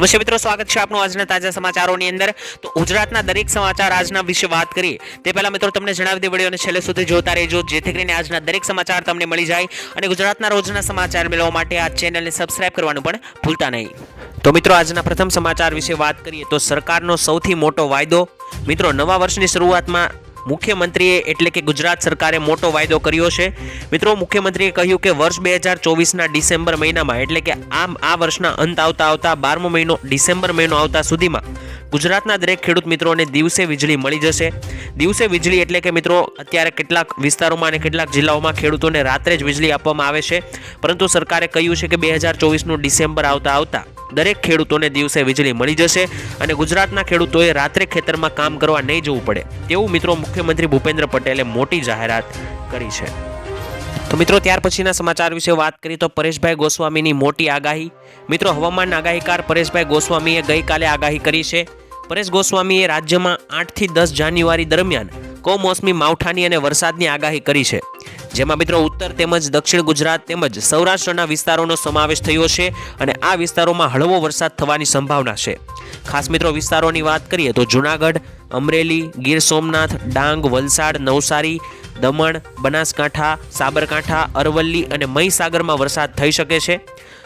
નમસ્તે મિત્રો સ્વાગત છે આપનું આજના તાજા સમાચારોની અંદર. તો ગુજરાતના દરેક સમાચાર આજના વિશે વાત કરીએ. તે પહેલા મિત્રો તમને જણાવી દે વિડીયોને છેલ્લે સુધી જોતા રહેજો, જેથી કરીને આજના દરેક સમાચાર તમને મળી જાય અને ગુજરાતના રોજના સમાચાર મેળવવા માટે આ ચેનલને સબસ્ક્રાઇબ કરવાનું પણ ભૂલતા નહીં. તો મિત્રો આજના પ્રથમ સમાચાર વિશે વાત કરીએ તો સરકારનો સૌથી મોટો વાયદો. મિત્રો નવા વર્ષની શરૂઆતમાં મુખ્યમંત્રીએ એટલે કે ગુજરાત સરકારે મોટો વાયદો કર્યો છે. મિત્રો, મુખ્યમંત્રીએ કહ્યું કે વર્ષ બે હજાર ચોવીસના ડિસેમ્બર મહિનામાં, એટલે કે આમ આ વર્ષના અંત આવતા આવતા બારમો મહિનો ડિસેમ્બર મહિનો આવતા સુધીમાં ગુજરાતના દરેક ખેડૂત મિત્રોને દિવસે વીજળી મળી જશે. દિવસે વીજળી એટલે કે મિત્રો, અત્યારે કેટલાક વિસ્તારોમાં અને કેટલાક જિલ્લાઓમાં ખેડૂતોને રાત્રે જ વીજળી આપવામાં આવે છે. પરંતુ સરકારે કહ્યું છે કે બે હજાર ચોવીસનું ડિસેમ્બર આવતા આવતા દરેક ખેડૂતોને દિવસે વીજળી મળી જશે અને ગુજરાતના ખેડૂતોએ રાત્રે ખેતરમાં કામ કરવા નહીં જવું પડે. તેવું મિત્રો મુખ્યમંત્રી ભૂપેન્દ્ર પટેલે મોટી જાહેરાત કરી છે. તો મિત્રો, ત્યાર પછીના સમાચાર વિશે વાત કરીએ તો પરેશભાઈ ગોસ્વામીની મોટી આગાહી. મિત્રો, હવામાન આગાહીકાર પરેશભાઈ ગોસ્વામીએ ગઈકાલે આગાહી કરી છે. પરેશ ગોસ્વામીએ રાજ્યમાં આઠથી દસ જાન્યુઆરી દરમિયાન કમોસમી માવઠાની અને વરસાદની આગાહી કરી છે. જેમાં મિત્રો, ઉત્તર તેમજ દક્ષિણ ગુજરાત તેમજ સૌરાષ્ટ્રના વિસ્તારોનો સમાવેશ થયો છે અને આ વિસ્તારોમાં હળવો વરસાદ થવાની સંભાવના છે. ખાસ મિત્રો, વિસ્તારોની વાત કરીએ તો જુનાગઢ, અમરેલી, ગીર સોમનાથ, ડાંગ, વલસાડ, નવસારી દમણ, બનાસકાંઠા, સાબરકાંઠા, અરવલ્લી અને મહીસાગરમાં વરસાદ થઈ શકે છે.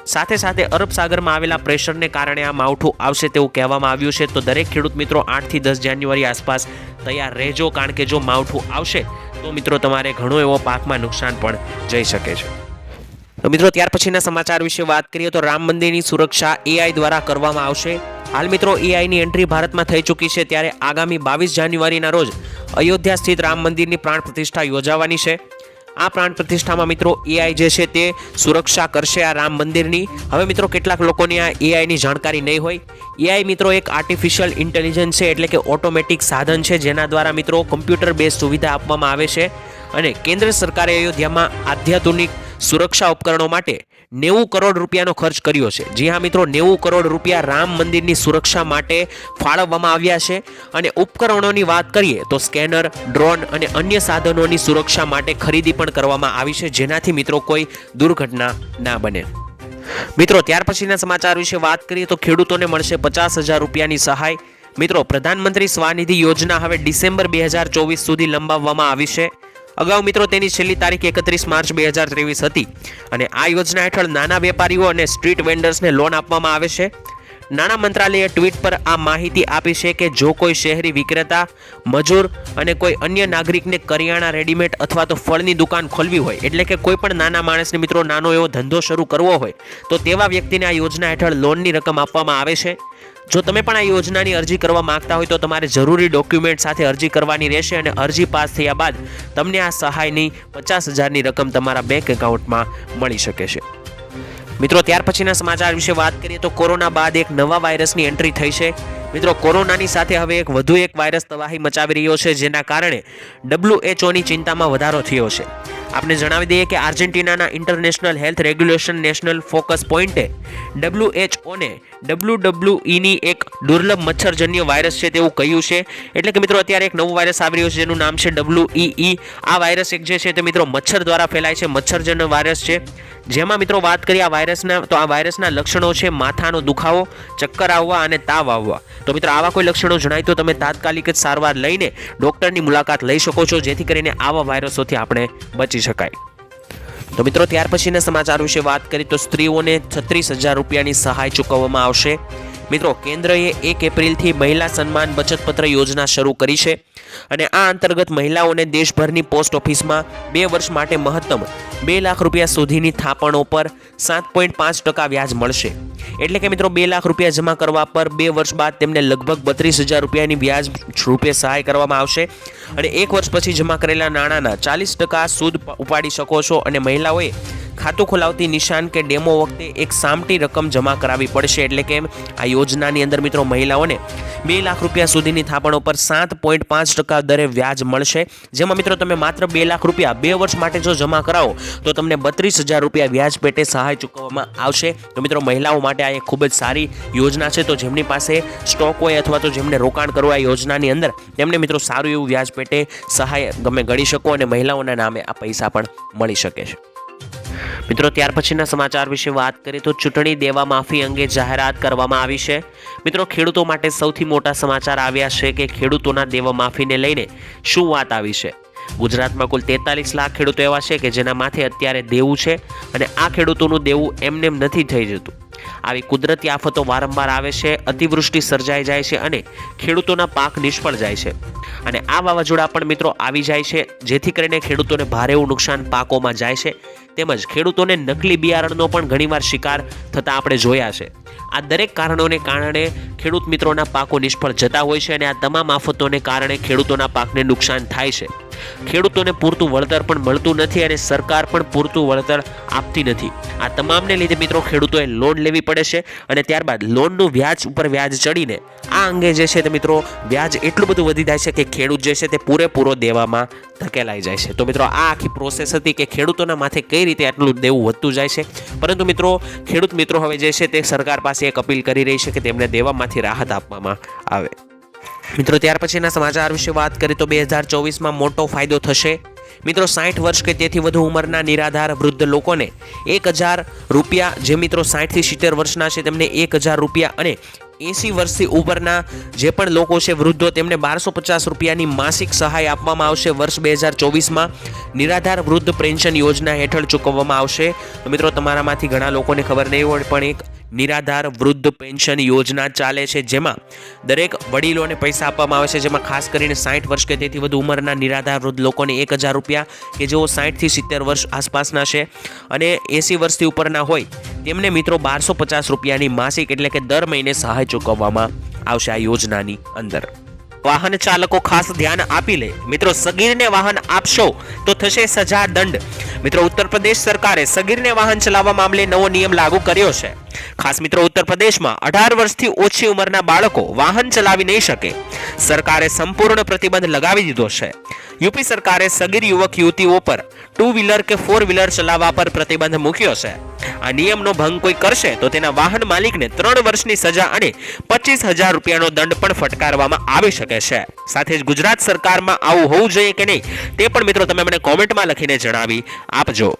સાથે સાથે અરબ સાગરમાં આવેલા પ્રેશરને કારણે આ માવઠું આવશે તેવું કહેવામાં આવ્યું છે. તો દરેક ખેડૂત મિત્રો આઠથી દસ જાન્યુઆરી આસપાસ તૈયાર રહેજો, કારણ કે જો માવઠું આવશે, તો મિત્રો તમારે ઘણો એવો પાકમાં નુકસાન પણ જઈ શકે છે. તો મિત્રો, ત્યાર પછીના સમાચાર વિશે વાત કરીએ તો રામ મંદિરની સુરક્ષા એઆઈ દ્વારા કરવામાં આવશે. હાલ મિત્રો એઆઈની એન્ટ્રી ભારતમાં થઈ ચૂકી છે ત્યારે આગામી બાવીસ જાન્યુઆરીના રોજ અયોધ્યા સ્થિત રામ મંદિરની પ્રાણ પ્રતિષ્ઠા યોજાવાની છે. આ પ્રાણ પ્રતિષ્ઠામાં મિત્રો એઆઈ જે છે તે સુરક્ષા કરશે આ રામ મંદિરની. હવે મિત્રો કેટલાક લોકોની આ એઆઈની જાણકારી નહીં હોય. એઆઈ મિત્રો એક આર્ટિફિશિયલ ઇન્ટેલિજન્સ છે એટલે કે ઓટોમેટિક સાધન છે જેના દ્વારા મિત્રો કમ્પ્યુટર બેઝ સુવિધા આપવામાં આવે છે. અને કેન્દ્ર સરકારે અયોધ્યામાં આધ્યાત્મિક સુરક્ષા ઉપકરણો માટે નેવું કરોડ રૂપિયાનો ખર્ચ કર્યો છે. જી હા મિત્રો, નેવું કરોડ રૂપિયા રામ મંદિરની સુરક્ષા માટે ફાળવવામાં આવ્યા છે. અને ઉપકરણોની વાત કરીએ તો સ્કેનર, ડ્રોન અને અન્ય સાધનોની સુરક્ષા માટે ખરીદી પણ કરવામાં આવી છે. જેનાથી મિત્રો કોઈ દુર્ઘટના ના બને. મિત્રો, ત્યાર પછીના સમાચાર વિશે વાત કરીએ તો ખેડૂતોને મળશે પચાસ હજાર રૂપિયાની સહાય. મિત્રો, પ્રધાનમંત્રી સ્વાનિધિ યોજના હવે ડિસેમ્બર બે હજાર ચોવીસ સુધી લંબાવવામાં આવી છે. અગાઉ મિત્રો તેની છેલ્લી તારીખ એકત્રીસ માર્ચ બે હજાર ત્રેવીસ હતી. અને આ યોજના હેઠળ નાના વેપારીઓ અને સ્ટ્રીટ વેન્ડર્સને લોન આપવામાં આવે છે. નાણાં મંત્રાલયે ટ્વીટ પર આ માહિતી આપી છે કે જો કોઈ શહેરી વિક્રેતા, મજૂર અને કોઈ અન્ય નાગરિકને કરિયાણા રેડીમેડ અથવા તો ફળની દુકાન ખોલવી હોય, એટલે કે કોઈ પણ નાના માણસને મિત્રો નાનો એવો ધંધો શરૂ કરવો હોય, તો તેવા વ્યક્તિને આ યોજના હેઠળ લોનની રકમ આપવામાં આવે છે. જો તમે પણ આ યોજનાની અરજી કરવા માંગતા હોય તો તમારે જરૂરી ડોક્યુમેન્ટ સાથે અરજી કરવાની રહેશે અને અરજી પાસ થયા બાદ તમને આ સહાયની પચાસ હજારની રકમ તમારા બેંક એકાઉન્ટમાં મળી શકે છે. મિત્રો, ત્યાર પછીના સમાચાર વિશે વાત કરીએ તો કોરોના બાદ એક નવા વાયરસની એન્ટ્રી થઈ છે. મિત્રો, કોરોનાની સાથે હવે એક વધુ એક વાયરસ તબાહી મચાવી રહ્યો છે, જેના કારણે ડબ્લ્યુએચઓની ચિંતામાં વધારો થયો છે. આપણે જણાવી દઈએ કે આર્જેન્ટિનાના international health regulation national focus પોઈન્ટે ડબ્લ્યુએચઓને ડબલ્યુ ડબલ્યુ ઈની એક દુર્લભ મચ્છરજન્ય વાયરસ છે તેવું કહ્યું છે. એટલે કે મિત્રો, અત્યારે એક નવો વાયરસ આવી રહ્યો છે જેનું નામ છે ડબલ્યુ ઈ આ વાયરસ એક જે છે તે મિત્રો મચ્છર દ્વારા ફેલાય છે, મચ્છરજન્ય વાયરસ છે. જેમાં મિત્રો વાત કરીએ આ વાયરસના, તો આ વાયરસના લક્ષણો છે માથાનો દુખાવો, ચક્કર આવવા અને તાવ આવવા. તો મિત્રો, આવા કોઈ લક્ષણો જણાય તો તમે તાત્કાલિક જ સારવાર લઈને ડૉક્ટરની મુલાકાત લઈ શકો છો, જેથી કરીને આવા વાયરસોથી આપણે બચી શકાય. તો મિત્રો, ત્યાર પછીના સમાચાર વિશે વાત કરીએ તો સ્ત્રીઓને છત્રીસ હજાર રૂપિયાની સહાય ચૂકવવામાં આવશે. મિત્રો, કેન્દ્રએ એક એપ્રિલથી મહિલા સન્માન બચતપત્ર યોજના શરૂ કરી છે અને આ અંતર્ગત મહિલાઓને દેશભરની પોસ્ટ ઓફિસમાં બે વર્ષ માટે મહત્તમ બે લાખ રૂપિયા સુધીની થાપણો પર સાત પોઈન્ટ પાંચ ટકા વ્યાજ મળશે. એટલે કે મિત્રો બે લાખ રૂપિયા જમા કરવા પર બે વર્ષ બાદ તેમને લગભગ બત્રીસ હજાર રૂપિયાની વ્યાજ રૂપે સહાય કરવામાં આવશે. અને એક વર્ષ પછી જમા કરેલા નાણાંના ચાલીસ ટકા સૂદ ઉપાડી શકો છો. અને મહિલાઓએ ખાતું ખોલાવતી નિશાન કે ડેમો વખતે એક સામટી રકમ જમા કરાવવી પડશે. એટલે કે આ યોજનાની અંદર મિત્રો મહિલાઓને બે લાખ રૂપિયા સુધીની થાપણો પર સાત પોઈન્ટ પાંચ ટકા દરે વ્યાજ મળશે. જેમાં મિત્રો તમે માત્ર બે લાખ રૂપિયા બે વર્ષ માટે જો જમા કરાવો, તો તમને બત્રીસ હજાર રૂપિયા વ્યાજ પેટે સહાય ચૂકવવામાં આવશે. તો મિત્રો મહિલાઓ માટે આ એક ખૂબ જ સારી યોજના છે. તો જેમની પાસે સ્ટોક હોય અથવા તો જેમને રોકાણ કરવું આ યોજનાની અંદર, તેમને મિત્રો સારું એવું વ્યાજ પેટે સહાય તમે ગણી શકો અને મહિલાઓના નામે આ પૈસા પણ મળી શકે છે. મિત્રો, ત્યાર પછીના સમાચાર વિશે વાત કરીએ તો ચૂંટણી દેવા માફી અંગે જાહેરાત કરવામાં આવી છે. મિત્રો, ખેડૂતો માટે સૌથી મોટા સમાચાર આવ્યા છે કે ખેડૂતોના દેવા માફીને લઈને શું વાત આવી છે? ગુજરાતમાં કુલ તેતાલીસ લાખ ખેડૂતો એવા છે કે જેના માથે અત્યારે દેવું છે અને આ ખેડૂતોનું દેવું એમનેમ નથી થઈ જતું. આવી કુદરતી આફતો વારંવાર આવે છે, અતિવૃષ્ટિ સર્જાઈ જાય છે અને ખેડૂતોના પાક નિષ્ફળ જાય છે. અને આ વાવાઝોડા પણ મિત્રો આવી જાય છે, જેથી કરીને ખેડૂતોને ભારેવું નુકસાન પાકોમાં જાય છે. તેમજ ખેડૂતોને નકલી બિયારણનો પણ ઘણીવાર શિકાર થતા આપણે જોયા છે. આ દરેક કારણોને કારણે ખેડૂત મિત્રોના પાકો નિષ્ફળ જતા હોય છે અને આ તમામ આફતોને કારણે ખેડૂતોના પાકને નુકસાન થાય છે. ખેડૂતોને પૂરતું વળતર પણ મળતું નથી અને સરકાર પણ પૂરતું વળતર આપતી નથી. આ તમામને લીધે મિત્રો ખેડૂતોએ લોન લેવી પડે છે અને ત્યારબાદ લોનનું વ્યાજ ઉપર વ્યાજ ચડીને આ અંગે જે છે તે મિત્રો વ્યાજ એટલું બધું વધી જાય છે કે ખેડૂત જે છે તે પૂરેપૂરો દેવામાં ધકેલાઈ જાય છે. તો મિત્રો આ આખી પ્રોસેસ હતી કે ખેડૂતોના માથે કઈ રીતે આટલું દેવું વધતું જાય છે. પરંતુ મિત્રો ખેડૂત મિત્રો હવે જે છે તે સરકાર પાસે એક અપીલ કરી રહી છે કે તેમને દેવામાંથી રાહત આપવામાં આવે. મિત્રો, ત્યાર પછીના સમાચાર વિશે વાત કરીએ તો બે હજાર ચોવીસમાં મોટો ફાયદો થશે. મિત્રો, સાઠ વર્ષ કે તેથી વધુ ઉંમરના નિરાધાર વૃદ્ધ લોકોને એક હજાર રૂપિયા, જે મિત્રો સાઠથી સિત્તેર વર્ષના છે, તેમને એક હજાર રૂપિયા અને એંસી વર્ષથી ઉપરના જે પણ લોકો છે, વૃદ્ધો, તેમને બારસો પચાસ રૂપિયાની માસિક સહાય આપવામાં આવશે. વર્ષ બે હજાર ચોવીસમાં નિરાધાર વૃદ્ધ પેન્શન યોજના હેઠળ ચૂકવવામાં આવશે. તો મિત્રો, તમારામાંથી ઘણા લોકોને ખબર નહીં હોય, પણ એક નિરાધાર વૃદ્ધ પેન્શન યોજના ચાલે છે, જેમાં દરેક વડીલોને પૈસા આપવામાં આવે છે, જેમાં ખાસ કરીને સાઠ વર્ષ કે તેથી વધુ ઉંમરના નિરાધાર વૃદ્ધ લોકોને એક હજાર રૂપિયા કે જેઓ સાઠથી સિત્તેર વર્ષ આસપાસના છે અને એંસી વર્ષથી ઉપરના હોય, તેમને મિત્રો બારસો પચાસ રૂપિયાની માસિક એટલે કે દર મહિને સહાય ચૂકવવામાં આવશે આ યોજનાની અંદર. વાહન ચાલકો ખાસ ધ્યાન આપી લે. મિત્રો, સગીરને વાહન આપશો તો થશે સજા દંડ. મિત્રો, ઉત્તર પ્રદેશ સરકારે સગીરને વાહન ચલાવવા મામલે નવો નિયમ લાગુ કર્યો છે. ખાસ મિત્રો ઉત્તર પ્રદેશમાં અઢાર વર્ષથી ઓછી ઉંમરના બાળકો વાહન ચલાવી નહીં શકે. સરકારે સંપૂર્ણ પ્રતિબંધ લગાવી દીધો છે. યુપી સરકારે સગીર યુવક યુવતીઓ પર ટુ વ્હીલર કે ફોર વ્હીલર ચલાવવા પર પ્રતિબંધ મૂક્યો છે. આ નિયમનો ભંગ કોઈ કરશે તો તેના વાહન માલિકને ત્રણ વર્ષની સજા અને પચીસ હજાર રૂપિયાનો દંડ પણ ફટકારવામાં આવી શકે છે. સાથે જ ગુજરાત સરકારમાં આવું હોવું જોઈએ કે નહીં, તે પણ મિત્રો તમે મને કોમેન્ટમાં લખીને જણાવી આપજો.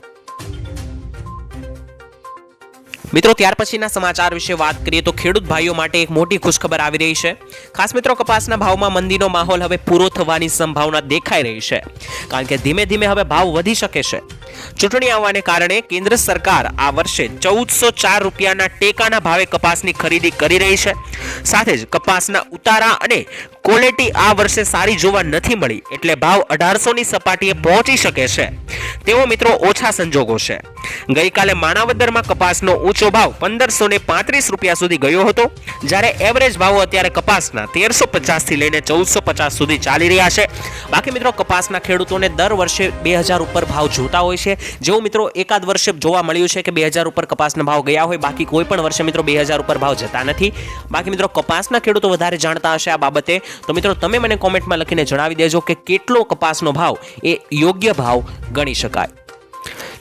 મિત્રો, ત્યાર પછીના સમાચાર વિશે વાત કરીએ તો ખેડૂત ભાઈઓ માટે એક મોટી ખુશખબર આવી રહી છે. ખાસ મિત્રો, કપાસના ભાવમાં મંદીનો માહોલ હવે પૂરો થવાની સંભાવના દેખાઈ રહી છે. કારણ કે ધીમે ધીમે હવે ભાવ વધી શકે છે. ચૂંટણી આવવાને કારણે કેન્દ્ર સરકાર આ વર્ષે ચૌદસો ચાર રૂપિયાના ટેકાના ભાવે કપાસની ખરીદી કરી રહી છે. સાથે જ કપાસના ઉતારા અને ક્વોલિટી આ વર્ષે સારી જોવા નથી મળી, એટલે ભાવ અઢારસોની સપાટીએ પહોંચી શકે છે. તેવો મિત્રો ઓછા સંજોગો છે. ગઈકાલે માણાવદરમાં કપાસનો ઊંચો ભાવ પંદરસો ને પાંત્રીસ રૂપિયા સુધી ગયો હતો, જ્યારે એવરેજ ભાવો અત્યારે કપાસના તેરસો પચાસથી લઈને ચૌદસો પચાસ સુધી ચાલી રહ્યા છે. બાકી મિત્રો, કપાસના ખેડૂતોને દર વર્ષે બે હજાર ઉપર ભાવ જોતા હોય છે. જેવું મિત્રો એકાદ વર્ષે જોવા મળ્યું છે કે બે હજાર ઉપર કપાસના ભાવ ગયા હોય, બાકી કોઈ પણ વર્ષે મિત્રો બે હજાર ઉપર ભાવ જતા નથી. બાકી મિત્રો, કપાસના ખેડૂતો વધારે જાણતા હશે આ બાબતે. તો મિત્રો, તમે મને કોમેન્ટમાં લખીને જણાવી દેજો કે કેટલો કપાસનો ભાવ એ યોગ્ય ભાવ ગણી શકાય.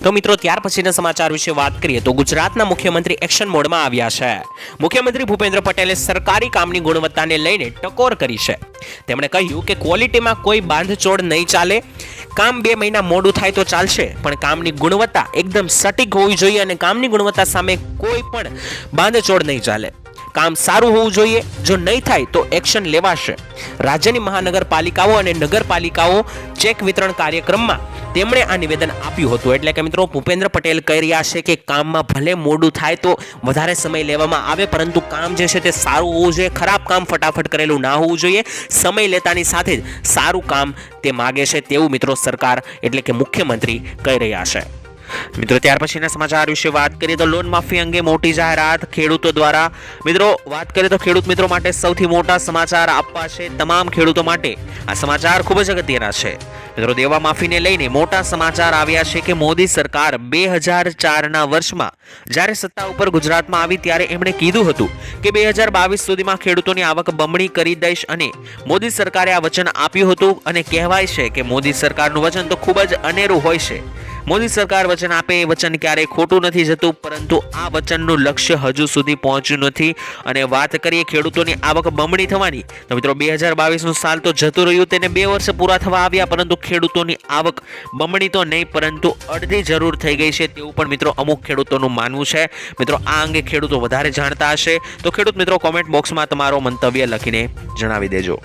તો મિત્રો, ત્યાર પછીના સમાચાર વિશે વાત કરીએ તો ગુજરાતના મુખ્યમંત્રી એક્શન મોડમાં આવ્યા છે. મુખ્યમંત્રી ભૂપેન્દ્ર પટેલે સરકારી કામની ગુણવત્તાને લઈને ટકોર કરી છે. તેમણે કહ્યું કે ક્વોલિટીમાં કોઈ બાંધછોડ નહીં ચાલે. કામ બે મહિના મોડું થાય તો ચાલશે, પણ કામની ગુણવત્તા એકદમ સટીક હોવી જોઈએ અને કામની ગુણવત્તા સામે કોઈ પણ બાંધછોડ નહીં ચાલે. કામ સારું હોવું જોઈએ. જો નહીં થાય તો એક્શન લેવાશે. રાજ્યની મહાનગરપાલિકાઓ અને નગરપાલિકાઓ ચેક વિતરણ કાર્યક્રમમાં તેમણે આ નિવેદન આપ્યું હતું. એટલે કે મિત્રો, ભૂપેન્દ્ર પટેલ કહી રહ્યા છે કે કામમાં ભલે મોડું થાય તો વધારે સમય લેવામાં આવે, પરંતુ કામ જે છે તે સારું હોવું જોઈએ. ખરાબ કામ ફટાફટ કરેલું ના હોવું જોઈએ. સમય લેતાની સાથે જ સારું કામ તે માગે છે તેવું મિત્રો સરકાર, એટલે કે મુખ્યમંત્રી કહી રહ્યા છે. મિત્રો, ત્યાર પછીના સમાચાર વિશે વાત કરીએ તો લોન માફી અંગે મોટી જાહેરાત ખેડૂતો દ્વારા. મિત્રો, વાત કરીએ તો ખેડૂત મિત્રો માટે સૌથી મોટા સમાચાર આપવા છે તમામ ખેડૂતો માટે. આ સમાચાર ખૂબ જ અગત્યના છે. મિત્રો, દેવા માફીને લઈને મોટા સમાચાર આવ્યા છે કે મોદી સરકાર બે હજાર ચારના વર્ષમાં, જ્યારે સત્તા ઉપર ગુજરાતમાં આવી ત્યારે એમણે કીધું હતું કે બે હજાર બાવીસ સુધીમાં ખેડૂતોની આવક બમણી કરી દઈશ અને મોદી સરકારે આ વચન આપ્યું હતું અને કહેવાય છે કે મોદી સરકારનું વચન તો ખૂબ જ અનેરું હોય છે. મોદી સરકાર વચન આપે એ વચન ક્યારેય ખોટું નથી જતું, પરંતુ આ વચનનું લક્ષ્ય હજુ સુધી પહોંચ્યું નથી. અને વાત કરીએ ખેડૂતોની, આવક બમણી થવાની. તો મિત્રો, બે હજાર બાવીસનું સાલ તો જતું રહ્યું, તેને બે વર્ષ પૂરા થવા આવ્યા, પરંતુ ખેડૂતોની આવક બમણી તો નહીં, પરંતુ અડધી જરૂર થઈ ગઈ છે, તેવું પણ મિત્રો અમુક ખેડૂતોનું માનવું છે. મિત્રો, આ અંગે ખેડૂતો વધારે જાણતા હશે. તો ખેડૂત મિત્રો કોમેન્ટ બોક્સમાં તમારો મંતવ્ય લખીને જણાવી દેજો.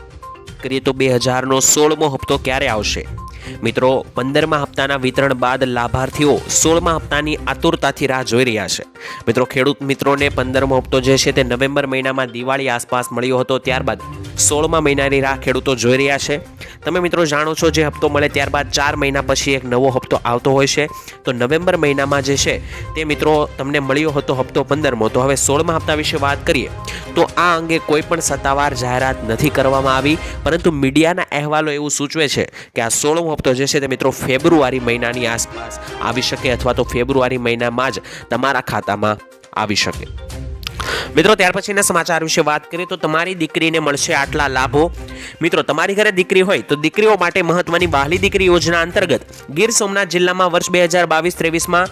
કરીએ તો બે હજારનો સોળમો હપ્તો ક્યારે આવશે? મિત્રો, પંદરમા હપ્તાના વિતરણ બાદ લાભાર્થીઓ સોળમા હપ્તાની આતુરતાથી રાહ જોઈ રહ્યા છે. મિત્રો, ખેડૂત મિત્રોને પંદરમો હપ્તો જે છે તે નવેમ્બર મહિનામાં દિવાળી આસપાસ મળ્યો હતો, ત્યારબાદ સોળમા મહિનાની રાહ ખેડૂતો જોઈ રહ્યા છે. તમે મિત્રો જાણો છો, જે હપ્તો મળે ત્યારબાદ ચાર મહિના પછી એક નવો હપ્તો આવતો હોય છે. તો નવેમ્બર મહિનામાં જે છે તે મિત્રો તમને મળ્યો હતો હપ્તો પંદરમો. તો હવે સોળમા હપ્તા વિશે વાત કરીએ, તો આ અંગે કોઈ પણ સત્તાવાર જાહેરાત નથી કરવામાં આવી. પરંતુ મીડિયાના અહેવાલો એવું સૂચવે છે કે આ સોળમો હપ્તો જે છે તે મિત્રો, ફેબ્રુઆરી મહિનાની આસપાસ આવી શકે અથવા તો ફેબ્રુઆરી મહિનામાં જ તમારા ખાતામાં આવી શકે. મિત્રો, ત્યાર પછીના સમાચાર વિશે વાત કરીએ તો તમારી દીકરીને મળશે આટલા લાભો. મિત્રો, તમારી ઘરે દીકરી હોય તો દીકરીઓ માટે મહત્વની વહાલી દીકરી યોજના અંતર્ગત ગીર સોમનાથ જિલ્લામાં વર્ષ બે હજાર બાવીસ ત્રેવીસમાં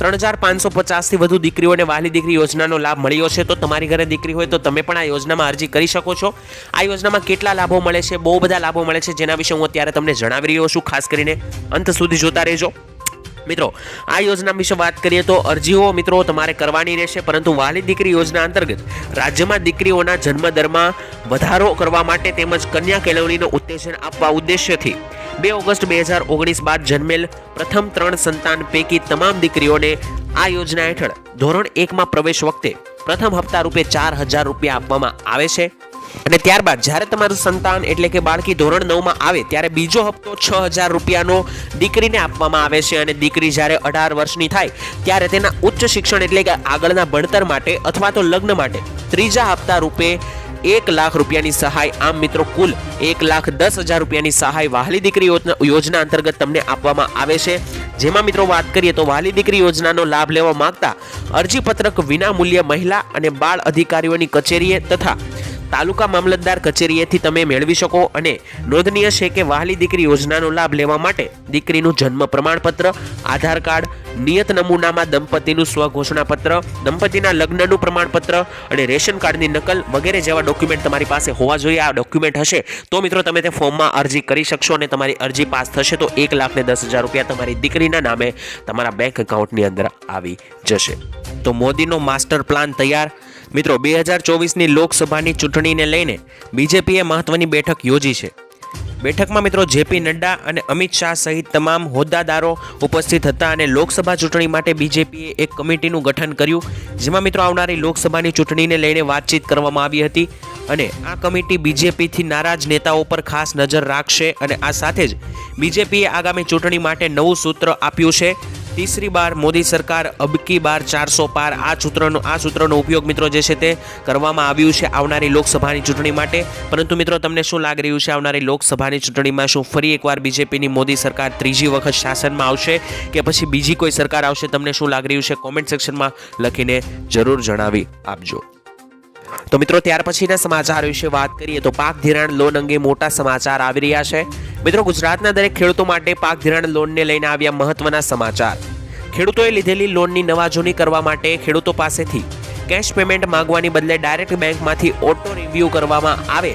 ત્રણ હજાર પાંચસો પચાસથી વધુ દીકરીઓને વહાલી દીકરી યોજનાનો લાભ મળ્યો છે. તો તમારી ઘરે દીકરી હોય તો તમે પણ આ યોજનામાં અરજી કરી શકો છો. આ યોજનામાં કેટલા લાભો મળે છે? બહુ બધા લાભો મળે છે. જેના વિશે હું અત્યારે તમને જણાવી રહ્યો છું. ખાસ કરીને અંત સુધી જોતા રહેજો. મિત્રો, આ યોજના વિશે વાત કરીએ તો અરજીઓ મિત્રો તમારે કરવાની રહેશે, પરંતુ વાલી દીકરી યોજના અંતર્ગત રાજ્યમાં દીકરીઓના જન્મદરમાં વધારો કરવા માટે તેમજ કન્યા કેળવણીનો ઉત્તેજન આપવા ઉદ્દેશ્યથી બે ઓગસ્ટ બે હજાર ઓગણીસ બાદ જન્મેલ પ્રથમ ત્રણ સંતાન પૈકી તમામ દીકરીઓને આ યોજના હેઠળ ધોરણ એકમાં પ્રવેશ વખતે પ્રથમ હપ્તા રૂપે ચાર હજાર રૂપિયા આપવામાં આવે છે. અને ત્યારબાદ જ્યારે તમારું સંતાન એટલે કે બાળકી ધોરણ નવમાં આવે, ત્યારે બીજો હપ્તો છ હજાર રૂપિયાનો દીકરીને આપવામાં આવે છે અને દીકરી જ્યારે અઢાર વર્ષની થાય, ત્યારે તેના ઉચ્ચ શિક્ષણ એટલે કે આગળના ભણતર માટે અથવા તો લગ્ન માટે ત્રીજા હપ્તા રૂપે એક લાખ રૂપિયાની સહાય આમ મિત્રો કુલ એક લાખ દસ હજાર રૂપિયાની સહાય વહાલી દીકરી યોજના અંતર્ગત તમને આપવામાં આવે છે. જેમાં મિત્રો વાત કરીએ તો વાલી દીકરી યોજનાનો લાભ લેવા માંગતા અરજીપત્રક વિના મૂલ્ય મહિલા અને બાળ અધિકારીઓની કચેરીએ તથા તાલુકા મામલતદાર કચેરીએથી તમે મેળવી શકો અને નોંધનીય છે કે વહાલી દીકરી યોજનાનો લાભ લેવા માટે દીકરીનું જન્મ પ્રમાણપત્ર, આધાર કાર્ડ, નિયત નમૂનામાં દંપતીનું સ્વઘોષણાપત્ર, દંપતીના લગ્નનું પ્રમાણપત્ર અને રેશન કાર્ડની નકલ વગેરે જેવા ડોક્યુમેન્ટ તમારી પાસે હોવા જોઈએ. આ ડોક્યુમેન્ટ હશે તો મિત્રો તમે તે ફોર્મમાં અરજી કરી શકશો અને તમારી અરજી પાસ થશે તો એક લાખ ને દસ હજાર રૂપિયા તમારી દીકરીના નામે તમારા બેંક એકાઉન્ટની અંદર આવી જશે. તો મોદીનો માસ્ટર પ્લાન તૈયાર. મિત્રો, બે હજાર ચોવીસની લોકસભાની ચૂંટણીને લઈને બીજેપીએ મહત્વની બેઠક યોજી છે. બેઠકમાં મિત્રો, જેપી નડ્ડા અને અમિત શાહ સહિત તમામ હોદ્દાદારો ઉપસ્થિત હતા અને લોકસભા ચૂંટણી માટે બીજેપીએ એક કમિટીનું ગઠન કર્યું, જેમાં મિત્રો આવનારી લોકસભાની ચૂંટણીને લઈને વાતચીત કરવામાં આવી હતી અને આ કમિટી બીજેપીથી નારાજ નેતાઓ પર ખાસ નજર રાખશે અને આ સાથે જ બીજેપીએ આગામી ચૂંટણી માટે નવું સૂત્ર આપ્યું છે. તીસરી બાર, મોદી સરકાર અબકી બાર, ચારસો પાર. આ સૂત્રનો આ સૂત્રનો ઉપયોગ મિત્રો જે છે તે કરવામાં આવ્યું છે આવનારી લોકસભાની ચૂંટણી માટે. પરંતુ મિત્રો, તમને શું લાગી રહ્યું છે આવનારી લોકસભાની ચૂંટણીમાં શું ફરી એકવાર બીજેપીની મોદી સરકાર ત્રીજી વખત શાસનમાં આવશે કે પછી બીજી કોઈ સરકાર આવશે? તમને શું લાગી રહ્યું છે? કોમેન્ટ સેક્શનમાં લખીને જરૂર જણાવી આપજો. તો મિત્રો, ત્યાર પછીના સમાચાર વિશે વાત કરીએ તો પાક ધિરાણ લોન અંગે મોટા સમાચાર આવી રહ્યા છે. મિત્રો, ગુજરાતના દરેક ખેડૂતો માટે પાક ધિરાણ લોનને લઈને આવ્યા મહત્વના સમાચાર. ખેડૂતોએ લીધેલી લોનની નવાજૂની કરવા માટે ખેડૂતો પાસેથી કેશ પેમેન્ટ માંગવાની બદલે ડાયરેક્ટ બેંકમાંથી ઓટો રિવ્યૂ કરવામાં આવે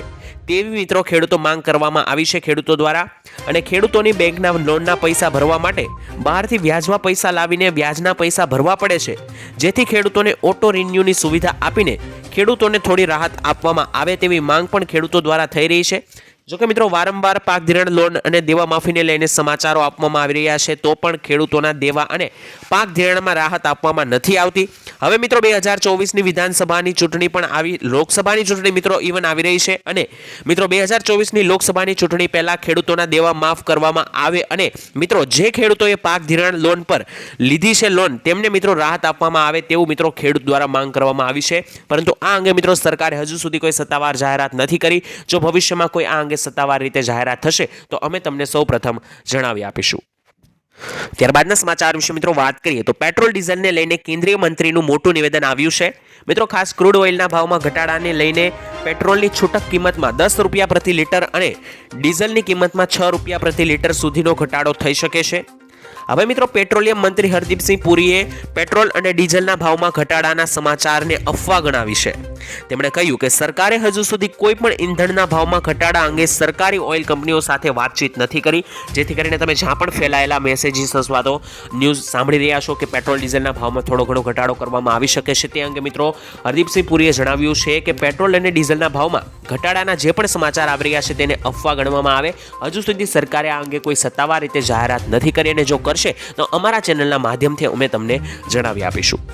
તેવી મિત્રો ખેડૂતો માંગ કરવામાં આવી છે ખેડૂતો દ્વારા. અને ખેડૂતોની બેંકના લોનના પૈસા ભરવા માટે બહારથી વ્યાજમાં પૈસા લાવીને વ્યાજના પૈસા ભરવા પડે છે. જેથી ખેડૂતોને ઓટો રિન્યુની સુવિધા આપીને ખેડૂતોને થોડી રાહત આપવામાં આવે તેવી માંગ પણ ખેડૂતો દ્વારા થઈ રહી છે. જોકે મિત્રો, વારંવાર પાક ધિરાણ લોન અને દેવા માફીને લઈને સમાચારો આપવામાં આવી રહ્યા છે, તો પણ ખેડૂતોના દેવા અને પાક ધિરાણમાં રાહત આપવામાં નથી આવતી. હવે મિત્રો, બે હજાર ચોવીસની વિધાનસભાની ચૂંટણી પણ આવી, લોકસભાની ચૂંટણી મિત્રો ઇવન આવી રહી છે અને મિત્રો, બે હજાર ચોવીસની લોકસભાની ચૂંટણી પહેલાં ખેડૂતોના દેવા માફ કરવામાં આવે અને મિત્રો, જે ખેડૂતોએ પાક ધિરાણ લોન પર લીધી છે લોન, તેમને મિત્રો રાહત આપવામાં આવે તેવું મિત્રો ખેડૂત દ્વારા માંગ કરવામાં આવી છે. પરંતુ આ અંગે મિત્રો સરકારે હજુ સુધી કોઈ સત્તાવાર જાહેરાત નથી કરી. જો ભવિષ્યમાં કોઈ આ અંગે સત્તાવાર રીતે જાહેરાત થશે, તો અમે તમને સૌ પ્રથમ જણાવી આપીશું. ત્યારબાદના સમાચાર વિશે મિત્રો વાત કરીએ, તો પેટ્રોલ ડીઝલને લઈને કેન્દ્રીય મંત્રીનું મોટું નિવેદન આવ્યું છે. મિત્રો, ખાસ ક્રૂડ ઓઇલના ભાવમાં ઘટાડાને લઈને પેટ્રોલની છૂટક કિંમતમાં દસ રૂપિયા પ્રતિ લીટર અને ડીઝલની કિંમતમાં છ રૂપિયા પ્રતિ લીટર સુધીનો ઘટાડો થઈ શકે છે. હવે મિત્રો પેટ્રોલિયમ મંત્રી હરદીપસિંહ પુરીએ પેટ્રોલ અને ડીઝલના ભાવમાં ઘટાડાના સમાચારને અફવા ગણાવી છે. તેમણે કહ્યું કે સરકારે હજુ સુધી કોઈ પણ ઈંધણના ભાવમાં ઘટાડા અંગે સરકારી ઓઇલ કંપનીઓ સાથે વાતચીત નથી કરી, જેથી કરીને તમે જ્યાં પણ ફેલાયેલા મેસેજીસ અથવા તો ન્યૂઝ સાંભળી રહ્યા છો કે પેટ્રોલ ડીઝલના ભાવમાં થોડો ઘણો ઘટાડો કરવામાં આવી શકે છે, તે અંગે મિત્રો હરદીપસિંહ પુરીએ જણાવ્યું છે કે પેટ્રોલ અને ડીઝલના ભાવમાં ઘટાડાના જે પણ સમાચાર આવી રહ્યા છે તેને અફવા ગણવામાં આવે. હજુ સુધી સરકારે આ અંગે કોઈ સત્તાવાર રીતે જાહેરાત નથી કરી અને જો કરશે તો અમારા ચેનલના માધ્યમથી અમે તમને જણાવી આપીશું.